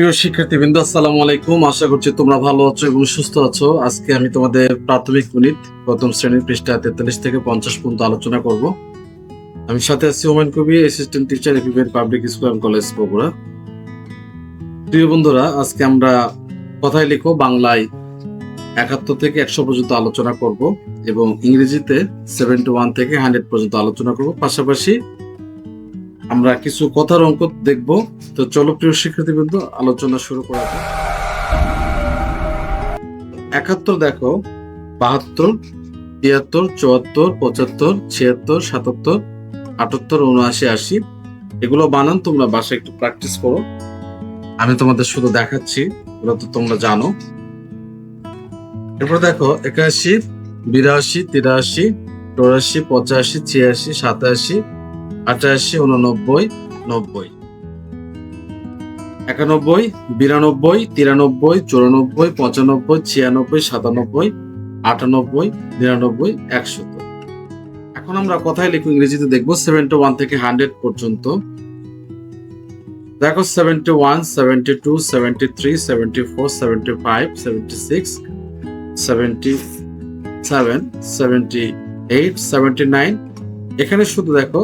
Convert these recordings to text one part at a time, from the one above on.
প্রিয় শিক্ষার্থীবৃন্দ, আসসালামু আলাইকুম। আশা করছি তোমরা ভালো আছো এবং সুস্থ আছো। আজকে আমি তোমাদের প্রাথমিক গণিত প্রথম শ্রেণির পৃষ্ঠা তেতাল্লিশ থেকে পঞ্চাশ পর্যন্ত আলোচনা করব। আমি সাথে আছি ওমেন কবি assistant teacher APBN public school and college Bogura. প্রিয় বন্ধুরা, আজকে আমরা কথায় লিখো বাংলায় একাত্তর থেকে একশো পর্যন্ত আলোচনা করব এবং ইংরেজিতে সেভেন্টি ওয়ান থেকে হান্ড্রেড পর্যন্ত আলোচনা করব। পাশাপাশি আমরা কিছু কথার অঙ্ক দেখব। তো চলো প্রিয় শিক্ষার্থীবৃন্দ, আলোচনা শুরু করা যাক। একাত্তর দেখো, বাহাত্তর, তিয়াত্তর, চুয়াত্তর, পঁচাত্তর, ছিয়াত্তর, সাতাত্তর, আটাত্তর, উনআশি, আশি, এগুলো বানান, তোমরা বাসায় একটু প্র্যাকটিস করো। আমি তোমাদের শুধু দেখাচ্ছি এগুলো তো তোমরা জানো। এরপর দেখো, একাশি, বিরাশি, তিরাশি, চৌরাশি, পঁচাশি, ছিয়াশি, সাতাশি আটাশি, উননব্বই, নব্বই। একানব্বই, বিরানব্বই, তিরানব্বই, চুরানব্বই, পঁচানব্বই, ছিয়ানব্বই, সাতানব্বই, আটানব্বই, নিরানব্বই, একশত। এখন আমরা কথায় লিখব, ইংরেজিতে দেখব সেভেন্টি ওয়ান থেকে হান্ড্রেড পর্যন্ত। দেখো seventy one seventy two seventy three seventy four seventy five seventy six seventy seven seventy eight seventy nine এখানে শুধু দেখো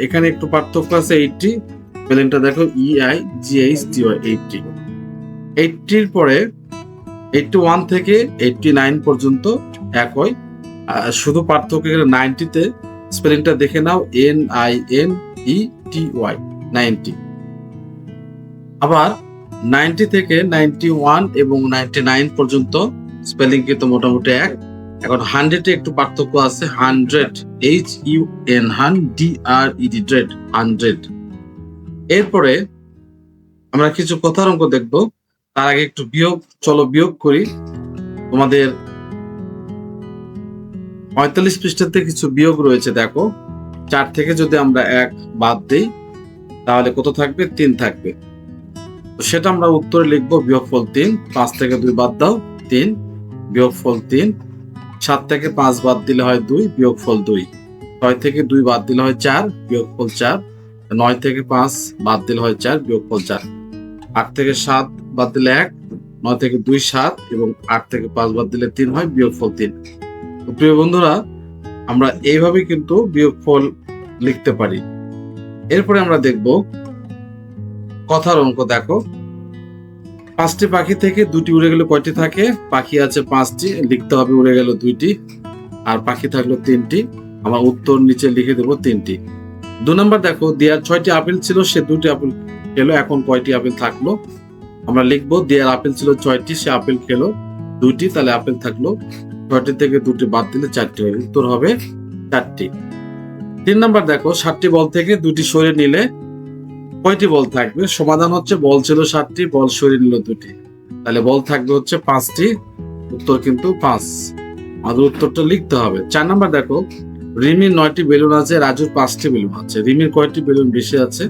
এখানে একটু পার্থক্য আছে এইটটি স্পেলিংটা দেখো E I G H T Y eighty এইটটির পরে এইটটি ওয়ান থেকে এইটটি নাইন পর্যন্ত একই। আহ, শুধু পার্থক্য এখানে নাইনটিতে স্পেলিংটা দেখে নাও N I N E T Y ninety আবার নাইনটি থেকে নাইনটি ওয়ান এবং নাইনটি নাইন পর্যন্ত স্পেলিং কিন্তু মোটামুটি এক। এখন হান্ড্রেডে একটু পার্থক্য আছে hundred H U N hun D R E D dred hundred এরপরে আমরা কিছু কথার অঙ্ক দেখব, তার আগে একটু বিয়োগ, চলো বিয়োগ করি। তোমাদের পঁয়তাল্লিশ পৃষ্ঠাতে কিছু বিয়োগ রয়েছে, দেখো। চার থেকে যদি আমরা এক বাদ দিই, তাহলে কত থাকবে? তিন থাকবে। সেটা আমরা উত্তরে লিখব, বিয়োগফল তিন, পাঁচ থেকে দুই বাদ দাও, তিন, বিয়োগফল তিন সাত থেকে পাঁচ বাদ দিলে হয় দুই বিয়োগ ফল দুই। ছয় থেকে দুই বাদ দিলে হয় চার বিয়োগ ফল চার। নয় থেকে পাঁচ বাদ দিলে হয় চার বিয়োগ ফল চার। আট থেকে সাত বাদ দিলে এক, নয় থেকে দুই সাত এবং আট থেকে পাঁচ বাদ দিলে তিন হয়, বিয়োগফল তিন। তো প্রিয় বন্ধুরা, আমরা এইভাবে কিন্তু বিয়োগ ফল লিখতে পারি। এরপরে আমরা দেখব কথার অঙ্ক, দেখো। পাঁচটি পাখি থেকে দুটি উড়ে গেলে কয়টি থাকে? পাখি আছে পাঁচটি, লিখতে হবে উড়ে গেল দুইটি, আর পাখি থাকল তিনটি। আমার উত্তর নিচে লিখে দেবো তিনটি। দু নম্বর দেখো দেয়ার ছয়টি আপেল ছিল, সে দুটি আপেল খেলো, এখন কয়টি আপেল থাকল? আমরা লিখব দেয়ার আপেল ছিল ছয়টি, সে আপেল খেলো দুইটি, তাহলে আপেল থাকল ছয়টি থেকে দুটি বাদ দিলে চারটি উত্তর হবে চারটি। তিন নম্বর দেখো ষাটটি বল থেকে দুটি সরে নিলে কয়টি বল থাকবে? সমাধান হচ্ছে বল ছিল সাতটি, বল সরিয়ে নিল দুটি। তাহলে বল থাকবে হচ্ছে পাঁচটি, উত্তর কিন্তু পাঁচ। আমাদের উত্তরটা লিখতে হবে। চার নাম্বার দেখো, রিমির নয়টি বেলুন আছে, রাজুর পাঁচটি বেলুন আছে। রিমির কয়টি বেলুন বেশি আছে?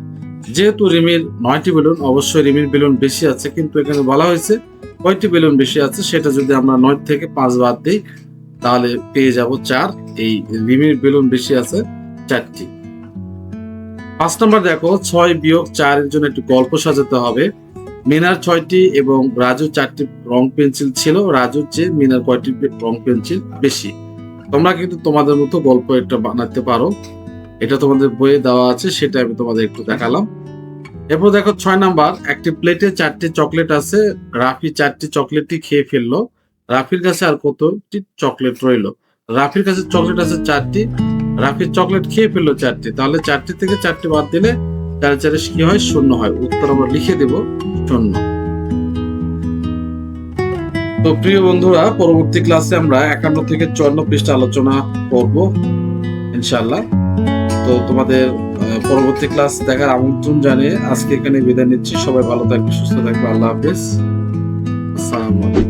যেহেতু রিমির নয়টি বেলুন, অবশ্যই রিমির বেলুন বেশি আছে, কিন্তু এখানে বলা হয়েছে কয়টি বেলুন বেশি আছে, সেটা যদি আমরা নয় থেকে পাঁচ বাদ দিই, তাহলে পেয়ে যাব চার। এই রিমির বেলুন বেশি আছে, চারটি। পাঁচ নম্বর দেখো, ছয় বিয়োগ চারের জন্য একটু গল্প সাজাতে হবে। মিনার ছয়টি এবং রাজু চারটি রং পেন্সিল ছিল। রাজুর চেয়ে মিনার কয়টি রং পেন্সিল বেশি? তোমরা কিন্তু তোমাদের মতো গল্প একটা বানাতে পারো। এটা তোমাদের বইয়ে দেওয়া আছে, সেটা আমি তোমাদের একটু দেখালাম। এরপর দেখো, ছয় নাম্বার, একটি প্লেটে চারটি চকলেট আছে। রাফি চারটি চকলেটই খেয়ে ফেলল। রাফির কাছে আর কতটি চকলেট রইল? রাফির কাছে চকলেট আছে চারটি। রাফির চকলেট খেয়ে ফেলল চারটি। তাহলে চারটি থেকে চারটি বাদ দিলে চারে চারে কি হয়? শূন্য হয়। উত্তর আমরা লিখে দেব শূন্য। তো প্রিয় বন্ধুরা, পরবর্তী ক্লাসে আমরা একান্ন থেকে চুয়ান্ন পৃষ্ঠা আলোচনা করব ইনশাল্লাহ তো তোমাদের পরবর্তী ক্লাস দেখার আমন্ত্রণ জানিয়ে আজকে এখানে বিদায় নিচ্ছি। সবাই ভালো থাকবে, সুস্থ থাকবে। আল্লাহ হাফিজ। আসসালামু আলাইকুম।